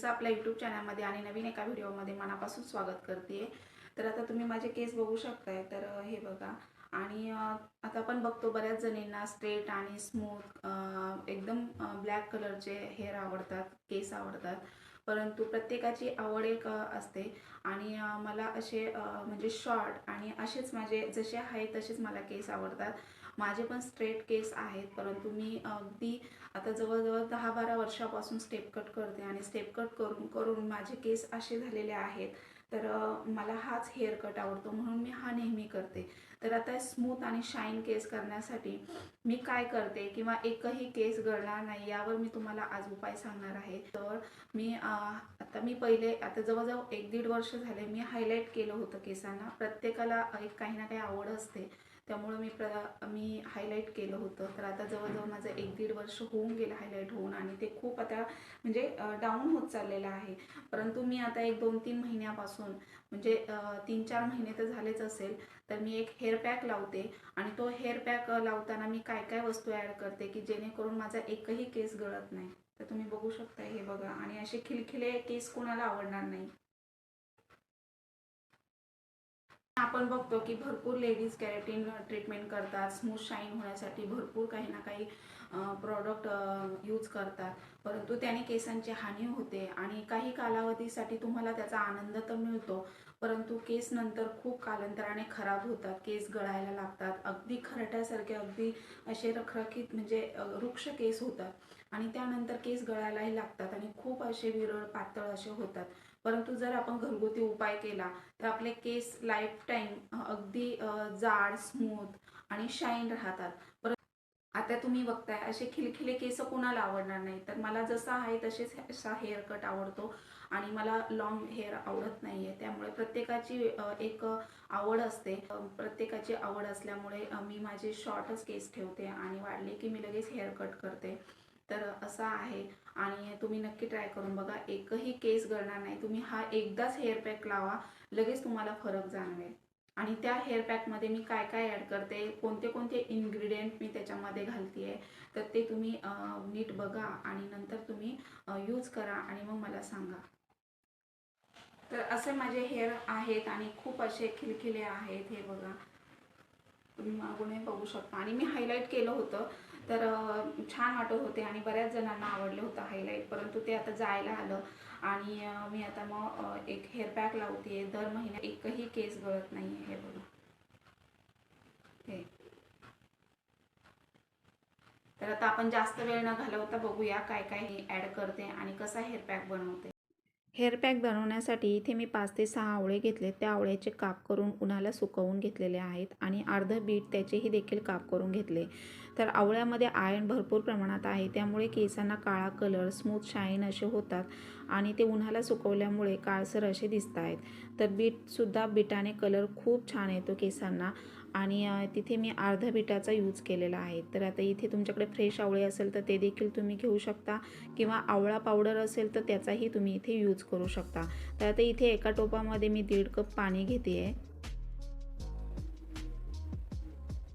तुमचं आपल्या यूट्यूब चॅनलमध्ये आणि नवीन एका व्हिडिओमध्ये मनापासून स्वागत करते. तर आता तुम्ही माझे केस बघू शकताय. तर हे बघा. आणि आता आपण बघतो बऱ्याच जणींना स्ट्रेट आणि स्मूथ एकदम ब्लॅक कलरचे हेअर आवडतात केस आवडतात. परंतु प्रत्येकाची आवड एक असते. आणि मला असे म्हणजे शॉर्ट आणि असेच माझे जसे आहेत तसेच मला केस आवडतात. माझे पण स्ट्रेट केस आहेत. परंतु मी अगदी आता जवळजवळ दहा बारा वर्षापासून स्टेप कट करते आणि स्टेप कट करून करून माझे केस असे झालेले आहेत. तर मला हाच हेअर कट आवडतो म्हणून मी हा नेहमी करते. तर आता स्मूथ आणि शाईन केस करण्यासाठी मी काय करते किंवा एकही केस गळणार नाही यावर मी तुम्हाला आज उपाय सांगणार आहे. तर मी आता मी पहिले आता जवळजवळ एक दीड वर्ष झाले मी हायलाईट केलं होतं केसांना. प्रत्येकाला एक काही ना काही आवड असते. त्यामुळं मी प्र मी हायलाईट केलं होतं. तर आता जवळजवळ माझं एक दीड वर्ष होऊन गेलं हायलाईट होऊन आणि ते खूप आता म्हणजे डाऊन होत चाललेलं आहे. परंतु मी आता एक दोन तीन महिन्यापासून म्हणजे तीन चार महिने तर झालेच असेल तर मी एक हेअर पॅक लावते आणि तो हेअर पॅक लावताना मी काय काय वस्तू ॲड करते की जेणेकरून माझा एकही केस गळत नाही. तर तुम्ही बघू शकता हे बघा आणि असे खिलखिले केस कोणाला आवडणार नाही. आपण बघतो की भरपूर लेडीज कॅरेटीन ट्रीटमेंट करतात स्मूथ शाईन होण्यासाठी भरपूर काही ना काही प्रॉडक्ट यूज करतात. परंतु त्याने केसांची हानी होते आणि काही कालावधीसाठी तुम्हाला त्याचा आनंद तर मिळतो परंतु केस नंतर खूप कालांतराने खराब होतात केस गळायला लागतात अगदी खरट्यासारखे अगदी असे रखरखीत म्हणजे वृक्ष केस होतात आणि त्यानंतर केस गळायलाही लागतात आणि खूप असे विरळ पातळ असे होतात. परंतु जर आपण घरगुती उपाय केला तर आपले केस लाईफ टाईम अगदी जाड स्मूथ आणि शाईन राहतात. परत आता तुम्ही बघताय असे खिलखिले केस कोणाला आवडणार नाही तर मला जसा आहे तसेच असा हेअर कट आवडतो आणि मला लॉंग हेअर आवडत नाही आहे त्यामुळे प्रत्येकाची एक आवड असते. प्रत्येकाची आवड असल्यामुळे मी माझे शॉर्टच केस ठेवते आणि वाढले की मी लगेच हेअर कट करते. तर असं आहे. आणि तुम्ही नक्की ट्राय करून बघा. एकही केस गळणार नाही. तुम्ही हा एकदाच हेअर पॅक लावा. लगेच तुम्हाला फरक जाणवेल. आणि त्या हेअर पॅकमध्ये मी काय काय ॲड करते? कोणते कोणते इन्ग्रेडियंट मी त्याच्यामध्ये घालते आहे तर ते तुम्ही नीट बघा आणि नंतर तुम्ही यूज करा आणि मग मला सांगा. तर असे माझे हेअर आहेत आणि खूप असे खिलखिले आहेत हे बघा. तुम्ही मागूनही बघू शकता. आणि मी हायलाईट केलं होतं. तर छान वाटत होते आणि बऱ्याच जणांना आवडलं होतं हायलाईट परंतु ते आता जायला आलं आणि मी आता मग एक हेअर पॅक लावते. दर महिन्यात एकही केस गळत नाही हे बघा. हे. तर आता आपण जास्त वेळ न घालवता बघूया काय काय ॲड करते आणि कसा हेअर पॅक बनवते. हेअर पॅक बनवण्यासाठी इथे मी पाच ते सहा आवळे घेतले. त्या आवळ्याचे काप करून उन्हाला सुकवून घेतलेले आहेत आणि अर्ध बीट त्याचेही देखील काप करून घेतले. तर आवळ्यामध्ये आयर्न भरपूर प्रमाणात आहे. त्यामुळे केसांना काळा कलर स्मूथ शाईन असे होतात आणि ते उन्हाला सुकवल्यामुळे काळसर असे दिसत आहेत तर बीटसुद्धा बीटाने कलर खूप छान येतो केसांना. आणि तिथे मी अर्धा बिटाचा यूज केलेला आहे. तर आता इथे तुमच्याकडे फ्रेश आवळे असेल तर ते देखील तुम्ही घेऊ शकता किंवा आवळा पावडर असेल तर त्याचाही तुम्ही इथे यूज करू शकता. तर आता इथे एका टोपामध्ये मी दीड कप पाणी घेते आहे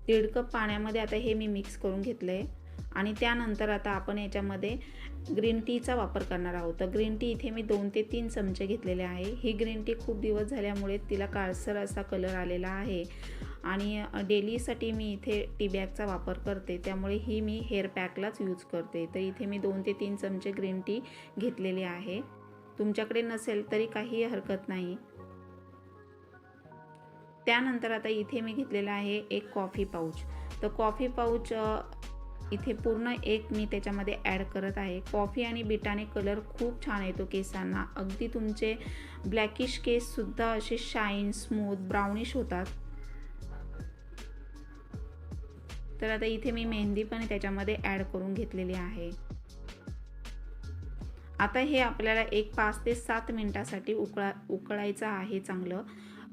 दीड कप पाण्यामध्ये आता हे मी मिक्स करून घेतलं आहे आणि त्यानंतर आता आपण याच्यामध्ये ग्रीन टीचा वापर करणार आहोत. तर ग्रीन टी इथे मी दोन ते तीन चमचे घेतलेले आहे. ही ग्रीन टी खूप दिवस झाल्यामुळे तिला काळसर असा कलर आलेला आहे. आणि डेलीसाठी मी इथे टी बॅगचा वापर करते. त्यामुळे ही मी हेअर पॅकलाच यूज करते. तर इथे मी दोन ते तीन चमचे ग्रीन टी घेतलेली आहे. तुमच्याकडे नसेल तरी काही हरकत नाही. त्यानंतर आता इथे मी घेतलेला आहे एक कॉफी पाऊच तर कॉफी पाऊच इथे पूर्ण एक मी त्याच्यामध्ये ॲड करत आहे. कॉफी आणि बिटाने कलर खूप छान येतो केसांना. अगदी तुमचे ब्लॅकिश केससुद्धा असे शाईन स्मूथ ब्राउनिश होतात. तर आता इथे मी मेहंदी पण त्याच्यामध्ये ॲड करून घेतलेली आहे. आता हे आपल्याला एक पाच ते सात मिनटासाठी उकळा उकळायचं आहे चांगलं.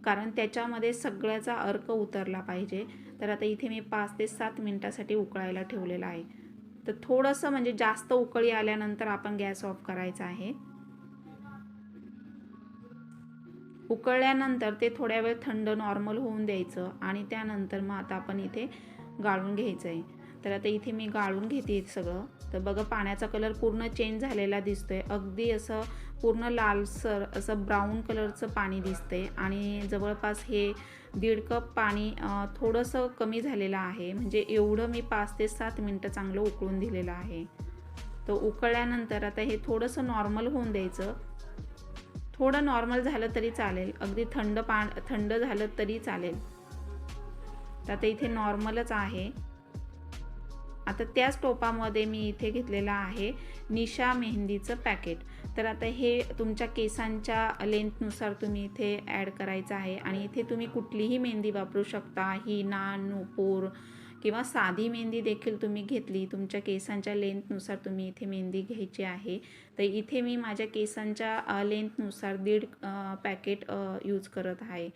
कारण त्याच्यामध्ये सगळ्याचा अर्क उतरला पाहिजे. तर आता इथे मी पाच ते सात मिनटासाठी उकळायला ठेवलेलं आहे. तर थोडंसं म्हणजे जास्त उकळी आल्यानंतर आपण गॅस ऑफ करायचा आहे. उकळल्यानंतर ते थोड्या वेळ थंड नॉर्मल होऊन द्यायचं आणि त्यानंतर मग आता आपण इथे गाळून घ्यायचं आहे तर आता इथे मी गाळून घेते सगळं. तर बघा पाण्याचा कलर पूर्ण चेंज झालेला दिसतोय. अगदी असं पूर्ण लालसर असं ब्राऊन कलरचं पाणी दिसतंय. आणि जवळपास हे दीड कप पाणी थोडंसं कमी झालेलं आहे. म्हणजे एवढं मी पाच ते सात मिनटं चांगलं उकळून दिलेलं आहे. तर उकळल्यानंतर आता हे थोडंसं नॉर्मल होऊन द्यायचं. थोडं नॉर्मल झालं तरी चालेल. अगदी थंड पा थंड झालं तरी चालेल. तर आता इथे नॉर्मलच आहे. आता त्याच टोपामध्ये मी इथे घेतलेलं आहे निशा मेहंदीचं पॅकेट. तर आता हे तुमच्या केसांच्या लेंथनुसार तुम्ही इथे ॲड करायचं आहे आणि इथे तुम्ही कुठलीही मेहंदी वापरू शकता. हिना नूपूर किंवा साधी मेहंदी देखील तुम्ही घेतली. तुमच्या केसांच्या लेंथनुसार तुम्ही इथे मेहंदी घ्यायची आहे. तर इथे मी माझ्या केसांच्या लेंथनुसार दीड पॅकेट यूज करत आहे.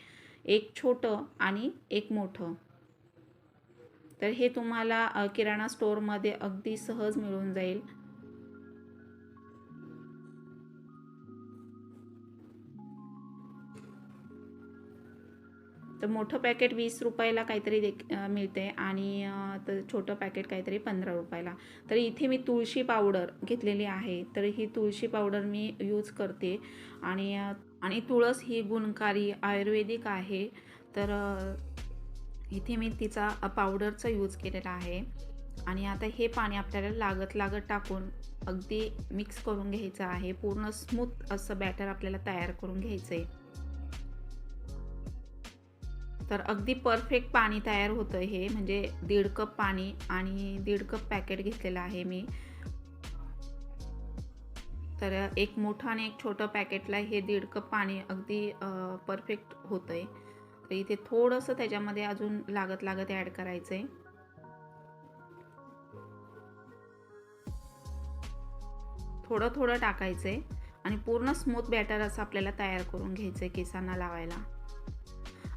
एक छोटं आणि एक मोठं. तर हे तुम्हाला किराणा स्टोअरमध्ये अगदी सहज मिळून जाईल. तर मोठं पॅकेट वीस रुपयाला काहीतरी देख मिळते आणि तर छोटं पॅकेट काहीतरी पंधरा रुपयाला. तर इथे मी तुळशी पावडर घेतलेली आहे. तर ही तुळशी पावडर मी यूज करते आणि आणि तुळस ही गुणकारी आयुर्वेदिक आहे. तर इथे मी तिचा पावडरचा यूज केलेला आहे. आणि आता हे पाणी आपल्याला लागत लागत टाकून अगदी मिक्स करून घ्यायचं आहे. पूर्ण स्मूथ असं बॅटर आपल्याला तयार करून घ्यायचं आहे तर अगदी परफेक्ट पाणी तयार होतं हे. म्हणजे दीड कप पाणी आणि दीड कप पॅकेट घेतलेलं आहे मी. तर एक मोठं आणि एक छोटं पॅकेटला हे दीड कप पाणी अगदी परफेक्ट होतं आहे तर इथे थोडंसं त्याच्यामध्ये अजून लागत लागत ॲड करायचं आहे थोडं थोडं टाकायचं आहे आणि पूर्ण स्मूथ बॅटर असं आपल्याला तयार करून घ्यायचं आहे केसांना लावायला.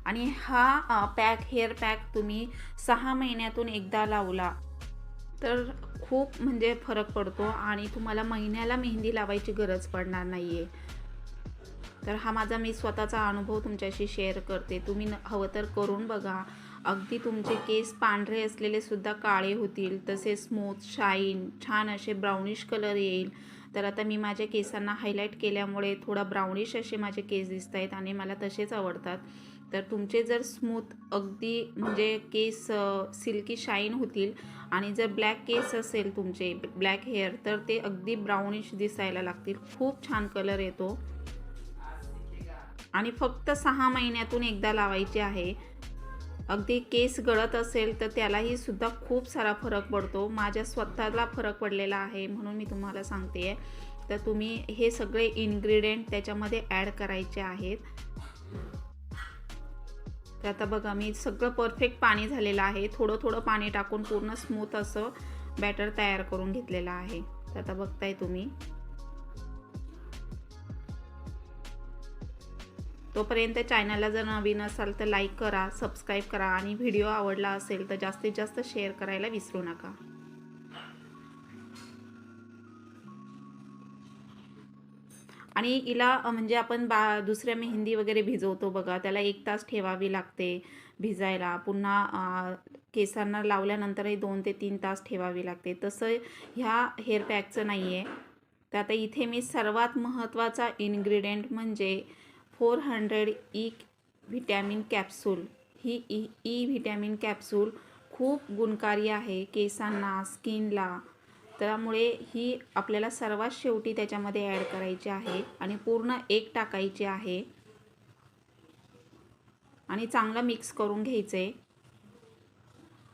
आणि हा पॅक हेअर पॅक तुम्ही सहा महिन्यातून एकदा लावला तर खूप म्हणजे फरक पडतो आणि तुम्हाला महिन्याला मेहंदी लावायची गरज पडणार नाही आहे तर हा माझा मी स्वतःचा अनुभव तुमच्याशी शेअर करते. तुम्ही हवं तर करून बघा. अगदी तुमचे केस पांढरे असलेले सुद्धा काळे होतील. तसे स्मूथ शाईन छान असे ब्राउनिश कलर येईल. तर आता मी माझ्या केसांना हायलाईट केल्यामुळे थोडा ब्राउनिश असे माझे केस दिसत आहेत आणि मला तसेच आवडतात. तर तुमचे जर स्मूथ अगदी म्हणजे केस सिल्की शाईन होतील आणि जर ब्लॅक केस असेल तुमचे ब्लॅक हेअर तर ते अगदी ब्राउनिश दिसायला लागतील. खूप छान कलर येतो. आणि फक्त सहा महिन्यातून एकदा लावायचे आहे. अगदी केस गळत असेल तर त्यालाही सुद्धा खूप सारा फरक पडतो. माझ्या स्वतःला फरक पडलेला आहे म्हणून मी तुम्हाला सांगते. आहे तर तुम्ही हे सगळे इन्ग्रेडियंट त्याच्यामध्ये ॲड करायचे आहेत. तर आता बघा मी सगळं परफेक्ट पाणी झालेलं आहे. थोडं थोडं पाणी टाकून पूर्ण स्मूथ असं बॅटर तयार करून घेतलेलं आहे. तर आता बघताय तुम्ही. तोपर्यंत चॅनलला जर नवीन असाल तर लाईक करा सबस्क्राईब करा आणि व्हिडिओ आवडला असेल तर जास्तीत जास्त शेअर करायला विसरू नका. आणि हिला म्हणजे आपण बा दुसऱ्या मेहंदी वगैरे भिजवतो बघा त्याला एक तास ठेवावी लागते भिजायला. पुन्हा केसांना लावल्यानंतरही दोन ते तीन तास ठेवावी लागते. तसं ह्या हेअर पॅकचं नाही आहे तर आता इथे मी सर्वात महत्त्वाचा इन्ग्रेडियंट म्हणजे four hundred E vitamin capsule. ही ई ई व्हिटॅमिन कॅप्सूल खूप गुणकारी आहे केसांना स्किनला. त्यामुळे ही आपल्याला सर्वात शेवटी त्याच्यामध्ये ॲड करायची आहे आणि पूर्ण एक टाकायची आहे. आणि चांगलं मिक्स करून घ्यायचं आहे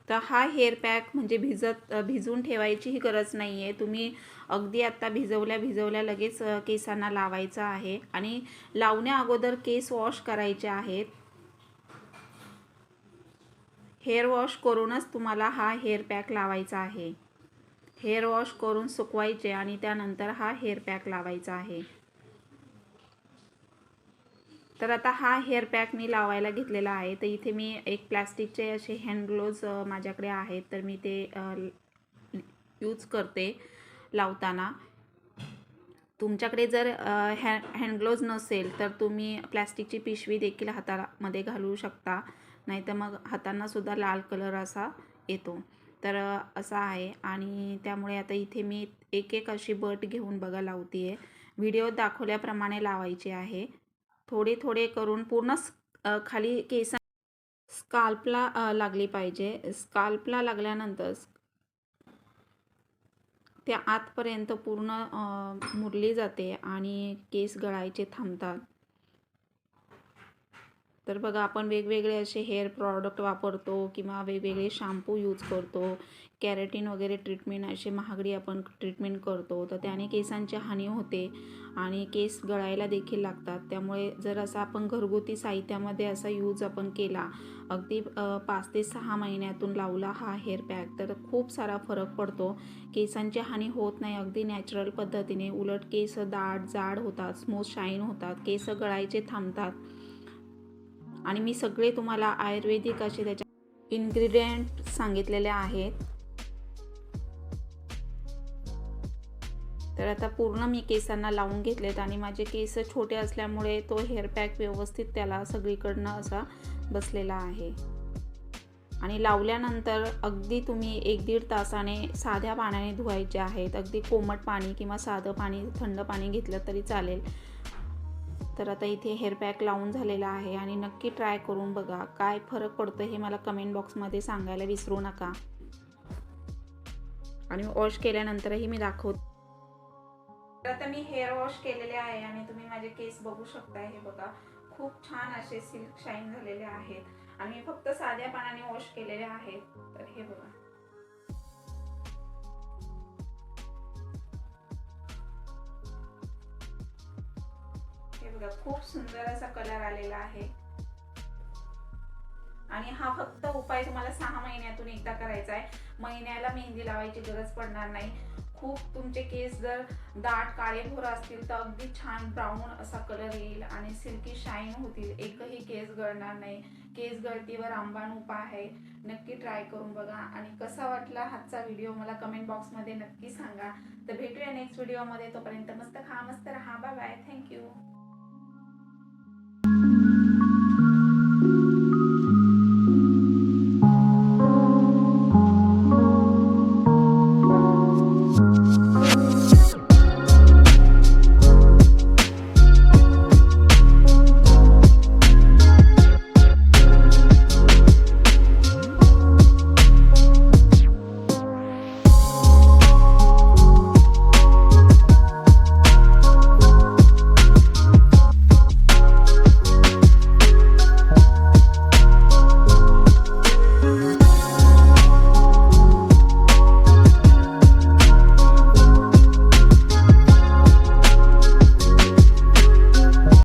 तर हा हेअर पॅक म्हणजे भिजत भिजवून ठेवायचीही गरज नाही आहे तुम्ही अगदी आत्ता भिजवल्या भिजवल्या लगेच केसांना लावायचं आहे आणि लावण्या अगोदर केस वॉश करायचे आहेत. हेअर वॉश करूनच तुम्हाला हा हेअर पॅक लावायचा आहे. हेअर वॉश करून सुकवायचे आणि त्यानंतर हा हेअर पॅक लावायचा आहे. तर आता हा हेअर पॅक मी लावायला घेतलेला आहे. तर इथे मी एक प्लॅस्टिकचे असे हँड ग्लोव्ज माझ्याकडे आहेत. तर मी ते यूज करते लावताना. तुमच्याकडे जर हॅ हँड ग्लोव्ज नसेल तर तुम्ही प्लॅस्टिकची पिशवी देखील हातामध्ये घालू शकता. नाही तर मग हातांनासुद्धा लाल कलर असा येतो. तर असा आहे. आणि त्यामुळे आता इथे मी एक एक अशी बट घेऊन बघा लावते आहे व्हिडिओ दाखवल्याप्रमाणे लावायची आहे. थोडे थोडे करून पूर्ण खाली केस स्काल्पला लागली पाहिजे. स्काल्पला लागल्यानंतर त्या आतपर्यंत पूर्ण मुरली जाते आणि केस गळायचे थांबतात. तर बघा आपण वेगवेगळे असे हेअर प्रॉडक्ट वापरतो किंवा वेगवेगळे शॅम्पू यूज करतो. कॅरेटीन वगैरे ट्रीटमेंट असे महागडी आपण ट्रीटमेंट करतो. तर त्याने केसांची हानी होते आणि केस गळायला देखील लागतात. त्यामुळे जर असा आपण घरगुती साहित्यामध्ये असा यूज आपण केला अगदी पाच ते सहा महिन्यातून लावला हा हेअर पॅक तर खूप सारा फरक पडतो. केसांची हानी होत नाही. अगदी नॅचरल पद्धतीने उलट केस दाट जाड होतात स्मूथ शाईन होतात केस गळायचे थांबतात. आणि मी सगळे तुम्हाला आयुर्वेदिक असे त्याच्या इन्ग्रेडियंट सांगितलेले आहेत. तर आता पूर्ण मी केसांना लावून घेतलेत आणि माझे केस छोटे असल्यामुळे तो हेअर पॅक व्यवस्थित त्याला सगळीकडनं असा बसलेला आहे. आणि लावल्यानंतर अगदी तुम्ही एक दीड तासाने साध्या पाण्याने धुवायचे आहेत. अगदी कोमट पाणी किंवा साधं पाणी थंड पाणी घेतलं तरी चालेल. तर आता इथे हेअर पॅक लावून झालेला आहे आणि नक्की ट्राय करून बघा. काय फरक पडतो हे मला कमेंट बॉक्समध्ये सांगायला विसरू नका. आणि वॉश केल्यानंतरही मी दाखवते. तर आता मी हेअर वॉश केलेले आहे आणि तुम्ही माझे केस बघू शकता हे बघा खूप छान असे सिल्क शाईन झालेले आहेत. आणि फक्त साध्या पाण्याने वॉश केलेले आहेत. तर हे बघा. हे बघा खूप सुंदर असा कलर आलेला आहे. आणि हा फक्त उपाय तुम्हाला सहा महिन्यातून एकदा करायचा आहे. महिन्याला मेहंदी लावायची गरज पडणार नाही. खूप तुमचे केस जर दाट काळेभोर असतील तर अगदी छान ब्राऊन असा कलर येईल आणि सिल्की शाईन होतील. एकही केस गळणार नाही. केस गळतीवर आंबाण उपाय आहे. नक्की ट्राय करून बघा. आणि कसा वाटला हातचा व्हिडिओ मला कमेंट बॉक्समध्ये नक्की सांगा. तर भेटूया नेक्स्ट व्हिडिओमध्ये तोपर्यंत मस्त खा मस्त राहा. Bye bye thank you